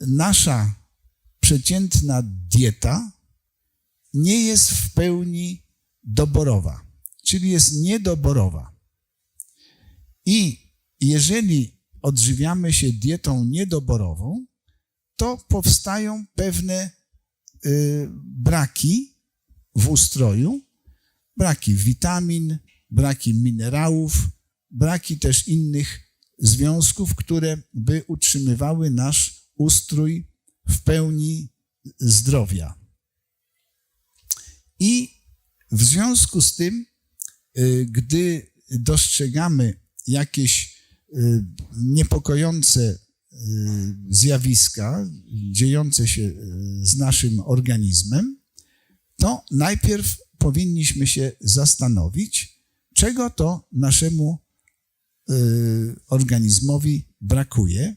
nasza przeciętna dieta nie jest w pełni doborowa, czyli jest niedoborowa. I jeżeli odżywiamy się dietą niedoborową, to powstają pewne y, braki w ustroju, braki witamin, braki minerałów, braki też innych związków, które by utrzymywały nasz ustrój w pełni zdrowia. I w związku z tym, y, gdy dostrzegamy jakieś y, niepokojące y, zjawiska dziejące się z naszym organizmem, to najpierw powinniśmy się zastanowić, czego to naszemu organizmowi brakuje